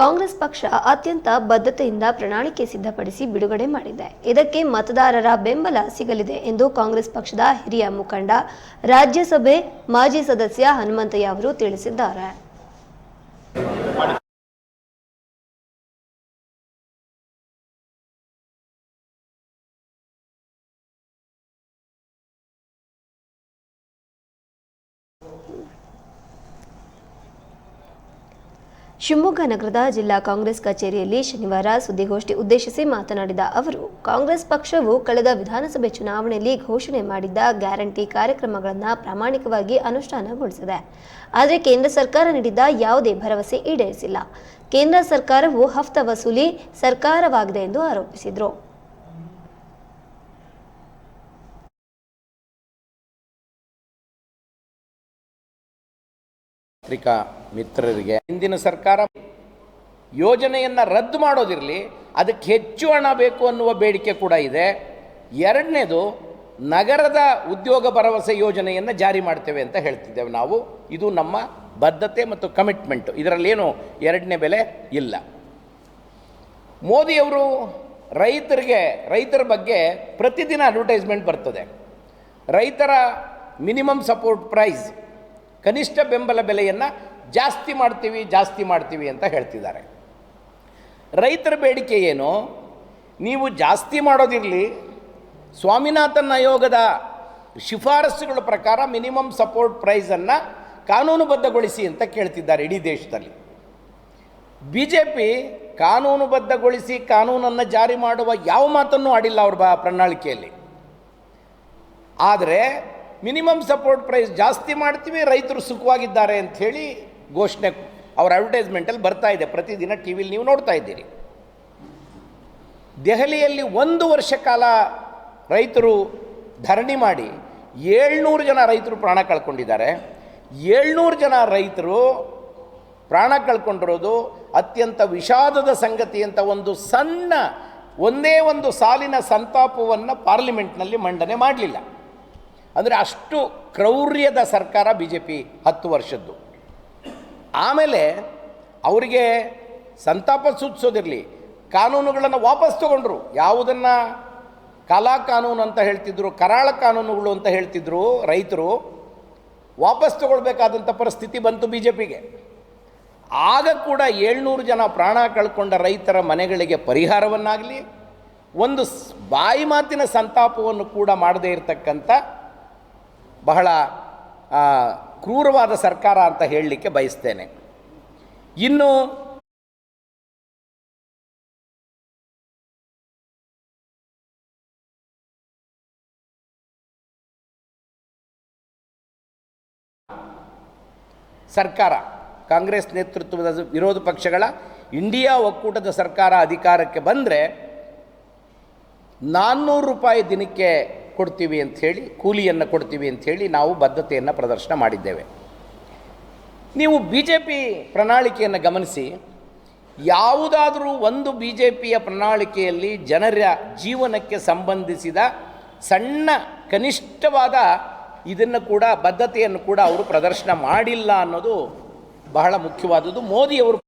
ಕಾಂಗ್ರೆಸ್ ಪಕ್ಷ ಅತ್ಯಂತ ಬದ್ಧತೆಯಿಂದ ಪ್ರಣಾಳಿಕೆ ಸಿದ್ಧಪಡಿಸಿ ಬಿಡುಗಡೆ ಮಾಡಿದೆ. ಇದಕ್ಕೆ ಮತದಾರರ ಬೆಂಬಲ ಸಿಗಲಿದೆ ಎಂದು ಕಾಂಗ್ರೆಸ್ ಪಕ್ಷದ ಹಿರಿಯ ಮುಖಂಡ, ರಾಜ್ಯಸಭೆ ಮಾಜಿ ಸದಸ್ಯ ಹನುಮಂತಯ್ಯ ಅವರು ತಿಳಿಸಿದ್ದಾರೆ. ಶಿವಮೊಗ್ಗ ನಗರದ ಜಿಲ್ಲಾ ಕಾಂಗ್ರೆಸ್ ಕಚೇರಿಯಲ್ಲಿ ಶನಿವಾರ ಸುದ್ದಿಗೋಷ್ಠಿ ಉದ್ದೇಶಿಸಿ ಮಾತನಾಡಿದ ಅವರು, ಕಾಂಗ್ರೆಸ್ ಪಕ್ಷವು ಕಳೆದ ವಿಧಾನಸಭೆ ಚುನಾವಣೆಯಲ್ಲಿ ಘೋಷಣೆ ಮಾಡಿದ್ದ ಗ್ಯಾರಂಟಿ ಕಾರ್ಯಕ್ರಮಗಳನ್ನು ಪ್ರಾಮಾಣಿಕವಾಗಿ ಅನುಷ್ಠಾನಗೊಳಿಸಿದೆ. ಆದರೆ ಕೇಂದ್ರ ಸರ್ಕಾರ ನೀಡಿದ್ದ ಯಾವುದೇ ಭರವಸೆ ಈಡೇರಿಸಿಲ್ಲ. ಕೇಂದ್ರ ಸರ್ಕಾರವು ಹಫ್ತ ವಸೂಲಿ ಸರ್ಕಾರವಾಗಿದೆ ಎಂದು ಆರೋಪಿಸಿದರು. ಪತ್ರಿಕಾ ಮಿತ್ರರಿಗೆ. ಹಿಂದಿನ ಸರ್ಕಾರ ಯೋಜನೆಯನ್ನು ರದ್ದು ಮಾಡೋದಿರಲಿ, ಅದಕ್ಕೆ ಹೆಚ್ಚು ಹಣ ಬೇಕು ಅನ್ನುವ ಬೇಡಿಕೆ ಕೂಡ ಇದೆ. ಎರಡನೇದು, ನಗರದ ಉದ್ಯೋಗ ಭರವಸೆ ಯೋಜನೆಯನ್ನು ಜಾರಿ ಮಾಡ್ತೇವೆ ಅಂತ ಹೇಳ್ತಿದ್ದೇವೆ ನಾವು. ಇದು ನಮ್ಮ ಬದ್ಧತೆ ಮತ್ತು ಕಮಿಟ್ಮೆಂಟು. ಇದರಲ್ಲೇನು ಎರಡನೇ ಬೆಲೆ ಇಲ್ಲ. ಮೋದಿಯವರು ರೈತರಿಗೆ, ರೈತರ ಬಗ್ಗೆ ಪ್ರತಿದಿನ ಅಡ್ವರ್ಟೈಸ್ಮೆಂಟ್ ಬರ್ತದೆ. ರೈತರ ಮಿನಿಮಮ್ ಸಪೋರ್ಟ್ ಪ್ರೈಸ್ ಕನಿಷ್ಠ ಬೆಂಬಲ ಬೆಲೆಯನ್ನು ಜಾಸ್ತಿ ಮಾಡ್ತೀವಿ ಜಾಸ್ತಿ ಮಾಡ್ತೀವಿ ಅಂತ ಹೇಳ್ತಿದ್ದಾರೆ. ರೈತರ ಬೇಡಿಕೆ ಏನು? ನೀವು ಜಾಸ್ತಿ ಮಾಡೋದಿರಲಿ, ಸ್ವಾಮಿನಾಥನ್ ಆಯೋಗದ ಶಿಫಾರಸುಗಳ ಪ್ರಕಾರ ಮಿನಿಮಮ್ ಸಪೋರ್ಟ್ ಪ್ರೈಸನ್ನು ಕಾನೂನುಬದ್ಧಗೊಳಿಸಿ ಅಂತ ಕೇಳ್ತಿದ್ದಾರೆ ಇಡೀ ದೇಶದಲ್ಲಿ. ಬಿ ಜೆ ಪಿ ಕಾನೂನುಬದ್ಧಗೊಳಿಸಿ ಕಾನೂನನ್ನು ಜಾರಿ ಮಾಡುವ ಯಾವ ಮಾತನ್ನು ಆಡಿಲ್ಲ ಅವ್ರ ಬ, ಪ್ರಣಾಳಿಕೆಯಲ್ಲಿ. ಆದರೆ ಮಿನಿಮಮ್ ಸಪೋರ್ಟ್ ಪ್ರೈಸ್ ಜಾಸ್ತಿ ಮಾಡ್ತೀವಿ, ರೈತರು ಸುಖವಾಗಿದ್ದಾರೆ ಅಂಥೇಳಿ ಘೋಷಣೆ ಅವ್ರ ಅಡ್ವರ್ಟೈಸ್ಮೆಂಟಲ್ಲಿ ಬರ್ತಾ ಇದೆ. ಪ್ರತಿದಿನ ಟಿ ವಿಲಿ ನೀವು ನೋಡ್ತಾ ಇದ್ದೀರಿ. ದೆಹಲಿಯಲ್ಲಿ ಒಂದು ವರ್ಷ ಕಾಲ ರೈತರು ಧರಣಿ ಮಾಡಿ ಏಳ್ನೂರು ಜನ ರೈತರು ಪ್ರಾಣ ಕಳ್ಕೊಂಡಿದ್ದಾರೆ. ಏಳ್ನೂರು ಜನ ರೈತರು ಪ್ರಾಣ ಕಳ್ಕೊಂಡಿರೋದು ಅತ್ಯಂತ ವಿಷಾದದ ಸಂಗತಿ ಅಂತ ಒಂದು ಸಣ್ಣ, ಒಂದೇ ಒಂದು ಸಾಲಿನ ಸಂತಾಪವನ್ನು ಪಾರ್ಲಿಮೆಂಟ್ನಲ್ಲಿ ಮಂಡನೆ ಮಾಡಲಿಲ್ಲ. ಅಂದರೆ ಅಷ್ಟು ಕ್ರೌರ್ಯದ ಸರ್ಕಾರ ಬಿ ಜೆ ಪಿ ಹತ್ತು ವರ್ಷದ್ದು. ಆಮೇಲೆ ಅವರಿಗೆ ಸಂತಾಪ ಸೂಚಿಸೋದಿರಲಿ, ಕಾನೂನುಗಳನ್ನು ವಾಪಸ್ ತಗೊಂಡ್ರು. ಯಾವುದನ್ನು ಕಲಾ ಕಾನೂನು ಅಂತ ಹೇಳ್ತಿದ್ರು, ಕರಾಳ ಕಾನೂನುಗಳು ಅಂತ ಹೇಳ್ತಿದ್ರು ರೈತರು, ವಾಪಸ್ ತಗೊಳ್ಬೇಕಾದಂಥ ಪರಿಸ್ಥಿತಿ ಬಂತು ಬಿ ಜೆ ಪಿಗೆ ಆಗ ಕೂಡ ಏಳ್ನೂರು ಜನ ಪ್ರಾಣ ಕಳ್ಕೊಂಡ ರೈತರ ಮನೆಗಳಿಗೆ ಪರಿಹಾರವನ್ನಾಗಲಿ, ಒಂದು ಬಾಯಿ ಮಾತಿನ ಸಂತಾಪವನ್ನು ಕೂಡ ಮಾಡದೇ ಇರತಕ್ಕಂಥ ಬಹಳ ಕ್ರೂರವಾದ ಸರ್ಕಾರ ಅಂತ ಹೇಳಲಿಕ್ಕೆ ಬಯಸ್ತೇನೆ. ಇನ್ನು ಸರ್ಕಾರ, ಕಾಂಗ್ರೆಸ್ ನೇತೃತ್ವದ ವಿರೋಧ ಪಕ್ಷಗಳ ಇಂಡಿಯಾ ಒಕ್ಕೂಟದ ಸರ್ಕಾರ ಅಧಿಕಾರಕ್ಕೆ ಬಂದರೆ ನಾನ್ನೂರು ರೂಪಾಯಿ ದಿನಕ್ಕೆ ಕೊಡ್ತೀವಿ ಅಂಥೇಳಿ ಕೂಲಿಯನ್ನು ಕೊಡ್ತೀವಿ ಅಂಥೇಳಿ ನಾವು ಬದ್ಧತೆಯನ್ನು ಪ್ರದರ್ಶನ ಮಾಡಿದ್ದೇವೆ. ನೀವು ಬಿ ಜೆ ಪಿ ಪ್ರಣಾಳಿಕೆಯನ್ನು ಗಮನಿಸಿ, ಯಾವುದಾದರೂ ಒಂದು ಬಿ ಜೆ ಪಿಯ ಪ್ರಣಾಳಿಕೆಯಲ್ಲಿ ಜನರ ಜೀವನಕ್ಕೆ ಸಂಬಂಧಿಸಿದ ಸಣ್ಣ ಕನಿಷ್ಠವಾದ ಇದನ್ನು ಕೂಡ, ಬದ್ಧತೆಯನ್ನು ಕೂಡ ಅವರು ಪ್ರದರ್ಶನ ಮಾಡಿಲ್ಲ ಅನ್ನೋದು ಬಹಳ ಮುಖ್ಯವಾದದ್ದು. ಮೋದಿಯವರು